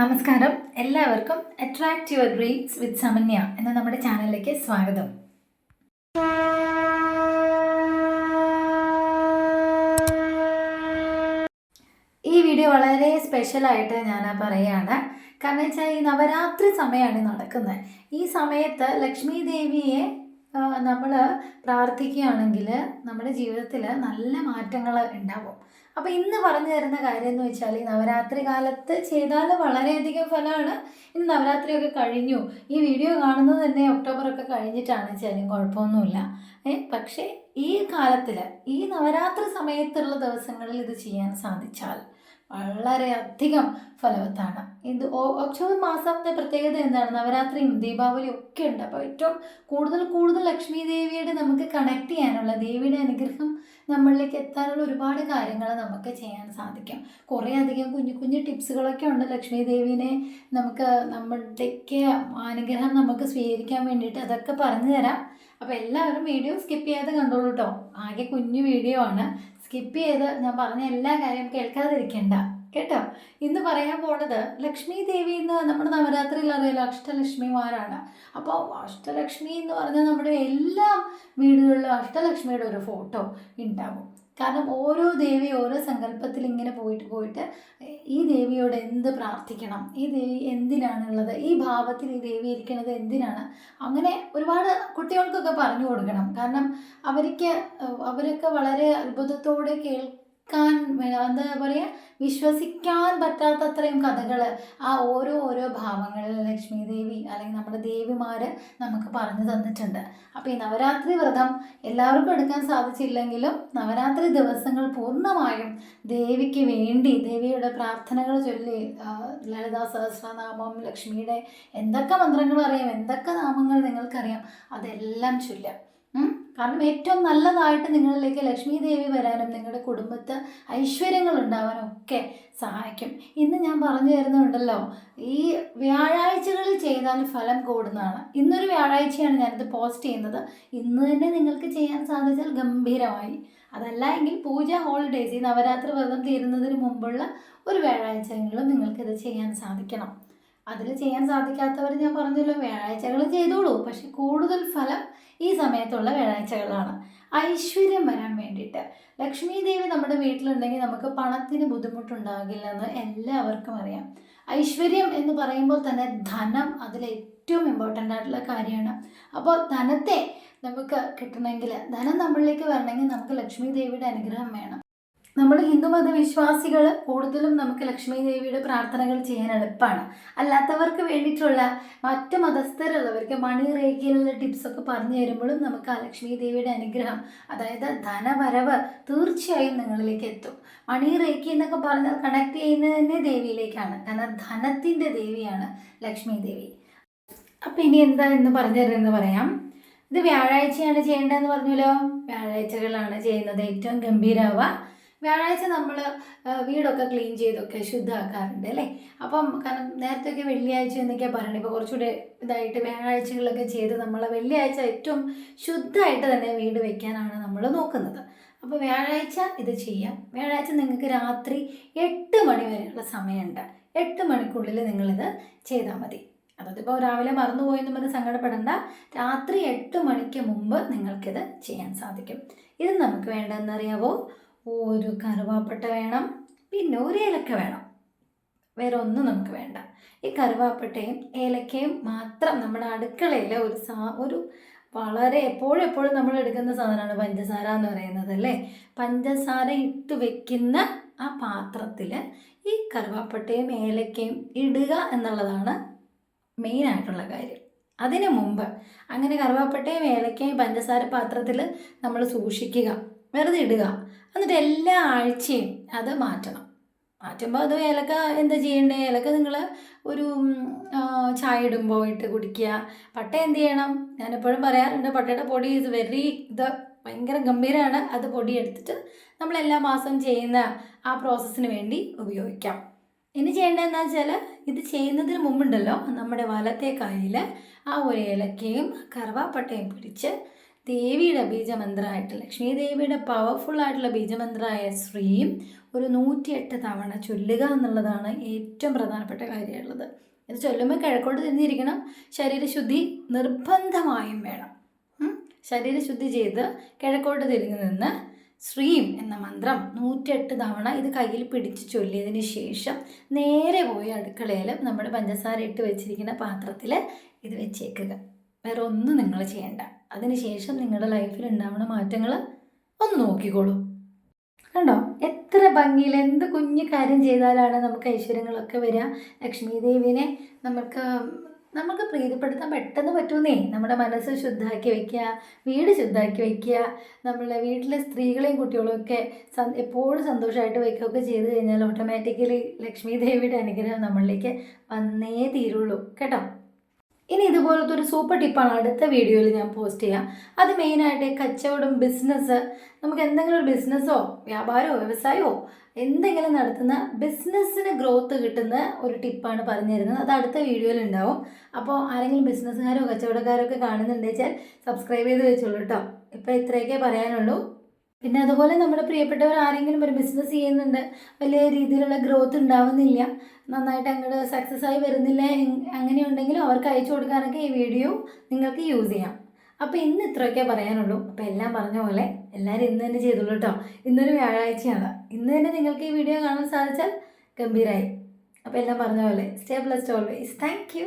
നമസ്കാരം. എല്ലാവർക്കും attract your dreams with Samanya എന്ന നമ്മുടെ ചാനലിലേക്ക് സ്വാഗതം. ഈ വീഡിയോ വളരെ സ്പെഷ്യലായിട്ട് ഞാൻ പറയുകയാണ്. കാരണം വെച്ചാൽ ഈ നവരാത്രി സമയമാണ് നടക്കുന്നത്. ഈ സമയത്ത് ലക്ഷ്മി ദേവിയെ നമ്മൾ പ്രാർത്ഥിക്കുകയാണെങ്കിൽ നമ്മുടെ ജീവിതത്തിൽ നല്ല മാറ്റങ്ങൾ ഉണ്ടാവും. അപ്പോൾ ഇന്ന് പറഞ്ഞു തരുന്ന കാര്യം എന്ന് വെച്ചാൽ ഈ നവരാത്രി കാലത്ത് ചെയ്താൽ വളരെയധികം ഫലമാണ് ഇന്ന് നവരാത്രിയൊക്കെ കഴിഞ്ഞു. ഈ വീഡിയോ കാണുന്നത് തന്നെ ഒക്ടോബറൊക്കെ കഴിഞ്ഞിട്ടാണ് വെച്ചാലും കുഴപ്പമൊന്നുമില്ല. പക്ഷേ ഈ കാലത്തിൽ ഈ നവരാത്രി സമയത്തുള്ള ദിവസങ്ങളിൽ ഇത് ചെയ്യാൻ സാധിച്ചാൽ വളരെയധികം ഫലവത്താണ്. ഇത് ഒക്ടോബർ മാസത്തെ പ്രത്യേകത എന്താണ് നവരാത്രിയും ദീപാവലിയും ഒക്കെ ഉണ്ട്. അപ്പോൾ ഏറ്റവും കൂടുതൽ കൂടുതൽ ലക്ഷ്മി ദേവിയുടെ നമുക്ക് കണക്ട് ചെയ്യാനുള്ള ദേവിയുടെ അനുഗ്രഹം നമ്മളിലേക്ക് എത്താനുള്ള ഒരുപാട് കാര്യങ്ങൾ നമുക്ക് ചെയ്യാൻ സാധിക്കും. കുറേ അധികം കുഞ്ഞു കുഞ്ഞു ടിപ്സുകളൊക്കെ ഉണ്ട് ലക്ഷ്മി ദേവിനെ നമുക്ക് നമ്മളുടെയൊക്കെ അനുഗ്രഹം നമുക്ക് സ്വീകരിക്കാൻ വേണ്ടിയിട്ട് അതൊക്കെ പറഞ്ഞു തരാം. അപ്പോൾ എല്ലാവരും വീഡിയോ സ്കിപ്പ് ചെയ്യാതെ കണ്ടോളൂ കേട്ടോ ആകെ കുഞ്ഞു വീഡിയോ ആണ്. സ്കിപ്പ് ചെയ്ത് ഞാൻ പറഞ്ഞ എല്ലാ കാര്യം കേൾക്കാതിരിക്കണ്ട. കേട്ടോ? ഇന്ന് പറയാൻ പോണത് ലക്ഷ്മി ദേവി എന്ന് നമ്മുടെ നവരാത്രിയിൽ അറിയാലോ അഷ്ടലക്ഷ്മിമാരാണ്. അപ്പോൾ അഷ്ടലക്ഷ്മി എന്ന് പറഞ്ഞാൽ നമ്മുടെ എല്ലാ വീടുകളിലും അഷ്ടലക്ഷ്മിയുടെ ഒരു ഫോട്ടോ ഉണ്ടാകും. കാരണം ഓരോ ദേവി ഓരോ സങ്കല്പത്തിൽ ഇങ്ങനെ പോയിട്ട് പോയിട്ട് ഈ ദേവിയോട് എന്ത് പ്രാർത്ഥിക്കണം? ഈ ദേവി എന്തിനാണുള്ളത്? ഈ ഭാവത്തിൽ ഈ ദേവി ഇരിക്കുന്നത് എന്തിനാണ്? അങ്ങനെ ഒരുപാട് കുട്ടികൾക്കൊക്കെ പറഞ്ഞു കൊടുക്കണം. കാരണം അവർക്ക് അവരൊക്കെ വളരെ അത്ഭുതത്തോടെ കേൾക്കാൻ എന്താ പറയുക വിശ്വസിക്കാൻ പറ്റാത്തത്രയും കഥകൾ ആ ഓരോ ഓരോ ഭാവങ്ങളിൽ ലക്ഷ്മി ദേവി അല്ലെങ്കിൽ നമ്മുടെ ദേവിമാർ നമുക്ക് പറഞ്ഞു തന്നിട്ടുണ്ട് അപ്പോൾ ഈ നവരാത്രി വ്രതം എല്ലാവർക്കും എടുക്കാൻ സാധിച്ചില്ലെങ്കിലും നവരാത്രി ദിവസങ്ങൾ പൂർണമായും ദേവിക്ക് വേണ്ടി ദേവിയുടെ പ്രാർത്ഥനകൾ ചൊല്ലി ലളിതാ സഹസ്രനാമം ലക്ഷ്മിയുടെ എന്തൊക്കെ മന്ത്രങ്ങൾ അറിയാം എന്തൊക്കെ നാമങ്ങൾ നിങ്ങൾക്കറിയാം അതെല്ലാം ചൊല്ലാം? കാരണം ഏറ്റവും നല്ലതായിട്ട് നിങ്ങളിലേക്ക് ലക്ഷ്മി ദേവി വരാനും നിങ്ങളുടെ കുടുംബത്ത് ഐശ്വര്യങ്ങൾ ഉണ്ടാവാനും ഒക്കെ സഹായിക്കും. ഇന്ന് ഞാൻ പറഞ്ഞു തരുന്നുണ്ടല്ലോ ഈ വ്യാഴാഴ്ചകളിൽ ചെയ്താൽ ഫലം കൂടുന്നതാണ്. ഇന്നൊരു വ്യാഴാഴ്ചയാണ് ഞാനിത് പോസ്റ്റ് ചെയ്യുന്നത്. ഇന്ന് തന്നെ നിങ്ങൾക്ക് ചെയ്യാൻ സാധിച്ചാൽ ഗംഭീരമായി. അതല്ല എങ്കിൽ പൂജ ഹോളിഡേയ്സ് ഈ നവരാത്രി വ്രതം തീരുന്നതിന് മുമ്പുള്ള ഒരു വ്യാഴാഴ്ചകളിലും നിങ്ങൾക്കിത് ചെയ്യാൻ സാധിക്കണം. അതിൽ ചെയ്യാൻ സാധിക്കാത്തവർ ഞാൻ പറഞ്ഞല്ലോ വ്യാഴാഴ്ചകൾ ചെയ്തോളൂ. പക്ഷെ കൂടുതൽ ഫലം ഈ സമയത്തുള്ള വ്യാഴാഴ്ചകളാണ്. ഐശ്വര്യം വരാൻ വേണ്ടിയിട്ട്. ലക്ഷ്മി ദേവി നമ്മുടെ വീട്ടിലുണ്ടെങ്കിൽ നമുക്ക് പണത്തിന് ബുദ്ധിമുട്ടുണ്ടാകില്ലെന്ന് എല്ലാവർക്കും അറിയാം. ഐശ്വര്യം എന്ന് പറയുമ്പോൾ തന്നെ ധനം അതിൽ ഏറ്റവും ഇമ്പോർട്ടന്റ് ആയിട്ടുള്ള കാര്യമാണ്. അപ്പോൾ ധനത്തെ നമുക്ക് കിട്ടണമെങ്കിൽ ധനം നമ്മളിലേക്ക് വരണമെങ്കിൽ നമുക്ക് ലക്ഷ്മി ദേവിയുടെ അനുഗ്രഹം വേണം. നമ്മൾ ഹിന്ദുമത വിശ്വാസികൾ കൂടുതലും നമുക്ക് ലക്ഷ്മി ദേവിയുടെ പ്രാർത്ഥനകൾ ചെയ്യാൻ എളുപ്പമാണ് അല്ലാത്തവർക്ക് വേണ്ടിയിട്ടുള്ള മറ്റ് മതസ്ഥരുള്ളവർക്ക് മണി റേഖയിലുള്ള ടിപ്സൊക്കെ പറഞ്ഞു തരുമ്പോഴും നമുക്ക് ആ ലക്ഷ്മി ദേവിയുടെ അനുഗ്രഹം അതായത് ധനവരവ് തീർച്ചയായും നിങ്ങളിലേക്ക് എത്തും. മണി റേഖി എന്നൊക്കെ പറഞ്ഞാൽ കണക്ട് ചെയ്യുന്നത് തന്നെ ദേവിയിലേക്കാണ്. കാരണം ധനത്തിന്റെ ദേവിയാണ് ലക്ഷ്മി ദേവി. അപ്പം ഇനി എന്താ എന്ന് പറഞ്ഞു തരുമെന്ന് പറയാം. ഇത് വ്യാഴാഴ്ചയാണ് ചെയ്യേണ്ടതെന്ന് പറഞ്ഞല്ലോ. വ്യാഴാഴ്ചകളാണ് ചെയ്യുന്നത്. ഏറ്റവും ഗംഭീരമാവുക വ്യാഴാഴ്ച നമ്മൾ വീടൊക്കെ ക്ലീൻ ചെയ്തൊക്കെ ശുദ്ധമാക്കാറുണ്ട് അല്ലേ? അപ്പം കാരണം നേരത്തെയൊക്കെ വെള്ളിയാഴ്ച എന്നൊക്കെയാണ് പറയുന്നത് ഇപ്പോൾ കുറച്ചുകൂടെ ഇതായിട്ട് വ്യാഴാഴ്ചകളിലൊക്കെ ചെയ്ത് നമ്മൾ വെള്ളിയാഴ്ച ഏറ്റവും ശുദ്ധമായിട്ട് തന്നെ വീട് വെക്കാനാണ് നമ്മൾ നോക്കുന്നത്. അപ്പോൾ വ്യാഴാഴ്ച ഇത് ചെയ്യാം. വ്യാഴാഴ്ച നിങ്ങൾക്ക് രാത്രി എട്ട് മണി വരെയുള്ള സമയമുണ്ട്. എട്ട് മണിക്കുള്ളിൽ നിങ്ങളിത് ചെയ്താൽ മതി. അതിപ്പോൾ രാവിലെ മറന്നുപോയെന്ന് പറഞ്ഞ് സങ്കടപ്പെടേണ്ട. രാത്രി എട്ട് മണിക്ക് മുമ്പ് നിങ്ങൾക്കിത് ചെയ്യാൻ സാധിക്കും. ഇത് നമുക്ക് വേണ്ടതെന്നറിയാവോ ഒരു കറുവാപ്പട്ട വേണം പിന്നെ ഒരു ഏലക്ക വേണം. വേറെ ഒന്നും നമുക്ക് വേണ്ട. ഈ കറുവാപ്പട്ടയും ഏലക്കയും മാത്രം നമ്മുടെ അടുക്കളയിൽ ഒരു സാ ഒരു വളരെ എപ്പോഴും എപ്പോഴും നമ്മൾ എടുക്കുന്ന സാധനമാണ് പഞ്ചസാര എന്ന് പറയുന്നത് അല്ലേ? പഞ്ചസാര ഇട്ട് വെക്കുന്ന ആ പാത്രത്തിൽ ഈ കറുവാപ്പട്ടയും ഏലക്കയും ഇടുക എന്നുള്ളതാണ് മെയിനായിട്ടുള്ള കാര്യം. അതിനു മുമ്പ് അങ്ങനെ കറുവാപ്പട്ടയും ഏലക്കയും പഞ്ചസാര പാത്രത്തിൽ നമ്മൾ സൂക്ഷിക്കുക. വെറുതെ ഇടുക. എന്നിട്ട് എല്ലാ ആഴ്ചയും അത് മാറ്റണം. മാറ്റുമ്പോൾ അത് ഏലക്ക എന്താ ചെയ്യണ്ടേ? ഏലക്ക നിങ്ങൾ ഒരു ചായ ഇടുമ്പോൾ ഇട്ട് കുടിക്കുക. പട്ട എന്ത് ചെയ്യണം? ഞാനെപ്പോഴും പറയാറുണ്ട് പട്ടയുടെ പൊടി ഇത് വെരി ഇത് ഭയങ്കര ഗംഭീരമാണ് അത് പൊടി എടുത്തിട്ട് നമ്മൾ എല്ലാ മാസവും ചെയ്യുന്ന ആ പ്രോസസ്സിന് വേണ്ടി ഉപയോഗിക്കാം. ഇനി ചെയ്യേണ്ടതെന്ന് വെച്ചാൽ ഇത് ചെയ്യുന്നതിന് മുമ്പുണ്ടല്ലോ നമ്മുടെ വലത്തെ കയ്യിൽ ആ ഒരു ഏലക്കയും കറുവാപ്പട്ടയും പിടിച്ച് ദേവിയുടെ ബീജമന്ത്രമായിട്ട് ലക്ഷ്മി ദേവിയുടെ പവർഫുൾ ആയിട്ടുള്ള ബീജമന്ത്രമായ ശ്രീയും ഒരു നൂറ്റിയെട്ട് തവണ ചൊല്ലുക എന്നുള്ളതാണ് ഏറ്റവും പ്രധാനപ്പെട്ട കാര്യമുള്ളത് ഇത് ചൊല്ലുമ്പോൾ കിഴക്കോട്ട് തിരിഞ്ഞിരിക്കണം. ശരീരശുദ്ധി നിർബന്ധമായും വേണം. ശരീരശുദ്ധി ചെയ്ത് കിഴക്കോട്ട് തിരിഞ്ഞു നിന്ന് ശ്രീം എന്ന മന്ത്രം നൂറ്റെട്ട് തവണ ഇത് കയ്യിൽ പിടിച്ച് ചൊല്ലിയതിന് ശേഷം നേരെ പോയി അടുക്കളയിൽ നമ്മുടെ പഞ്ചസാര ഇട്ട് വെച്ചിരിക്കുന്ന പാത്രത്തിൽ ഇത് വെച്ചേക്കുക. വേറെ ഒന്നും നിങ്ങൾ ചെയ്യണ്ട അതിനുശേഷം നിങ്ങളുടെ ലൈഫിൽ ഉണ്ടാവുന്ന മാറ്റങ്ങൾ ഒന്ന് നോക്കിക്കോളൂ. കണ്ടോ? എത്ര ഭംഗിയിൽ എന്ത് കുഞ്ഞു കാര്യം ചെയ്താലാണ് നമുക്ക് ഐശ്വര്യങ്ങളൊക്കെ വരിക ലക്ഷ്മി ദേവിനെ നമുക്ക് നമുക്ക് പ്രീതിപ്പെടുത്താൻ പെട്ടെന്ന് പറ്റുന്നേ. നമ്മുടെ മനസ്സ് ശുദ്ധാക്കി വയ്ക്കുക വീട് ശുദ്ധാക്കി വയ്ക്കുക നമ്മളെ വീട്ടിലെ സ്ത്രീകളെയും കുട്ടികളും ഒക്കെ എപ്പോഴും സന്തോഷമായിട്ട് വയ്ക്കുകയൊക്കെ ചെയ്ത് കഴിഞ്ഞാൽ ഓട്ടോമാറ്റിക്കലി ലക്ഷ്മി ദേവിയുടെ അനുഗ്രഹം നമ്മളിലേക്ക് വന്നേ തീരുള്ളൂ. കേട്ടോ? ഇനി ഇതുപോലത്തെ ഒരു സൂപ്പർ ടിപ്പാണ് അടുത്ത വീഡിയോയിൽ ഞാൻ പോസ്റ്റ് ചെയ്യാം. അത് മെയിനായിട്ട് കച്ചവടം ബിസിനസ് നമുക്ക് എന്തെങ്കിലും ഒരു ബിസിനസ്സോ വ്യാപാരമോ വ്യവസായമോ എന്തെങ്കിലും നടത്തുന്ന ബിസിനസ്സിന് ഗ്രോത്ത് കിട്ടുന്ന ഒരു ടിപ്പാണ് പറഞ്ഞു തരുന്നത് അത് അടുത്ത വീഡിയോയിൽ ഉണ്ടാവും. അപ്പോൾ ആരെങ്കിലും ബിസിനസ്സുകാരോ കച്ചവടക്കാരോ ഒക്കെ കാണുന്നുണ്ടെച്ചാൽ സബ്സ്ക്രൈബ് ചെയ്ത് വെച്ചോളൂ കേട്ടോ ഇപ്പോൾ ഇത്രയൊക്കെ പറയാനുള്ളൂ. പിന്നെ അതുപോലെ നമ്മുടെ പ്രിയപ്പെട്ടവർ ആരെങ്കിലും ഒരു ബിസിനസ് ചെയ്യുന്നുണ്ട് വലിയ രീതിയിലുള്ള ഗ്രോത്ത് ഉണ്ടാവുന്നില്ല നന്നായിട്ട് അങ്ങോട്ട് സക്സസ് ആയി വരുന്നില്ല അങ്ങനെയുണ്ടെങ്കിൽ അവർക്ക് അയച്ചു കൊടുക്കാനൊക്കെ ഈ വീഡിയോ നിങ്ങൾക്ക് യൂസ് ചെയ്യാം. അപ്പോൾ ഇന്ന് ഇത്രയൊക്കെ പറയാനുള്ളൂ. അപ്പോൾ എല്ലാം പറഞ്ഞ പോലെ എല്ലാവരും ഇന്ന് തന്നെ ചെയ്തോളൂ കേട്ടോ ഇന്നൊരു വ്യാഴാഴ്ചയാണ്. ഇന്ന് തന്നെ നിങ്ങൾക്ക് ഈ വീഡിയോ കാണാൻ സാധിച്ചാൽ ഗംഭീരായി. അപ്പോൾ എല്ലാം പറഞ്ഞ പോലെ stay plus always thank you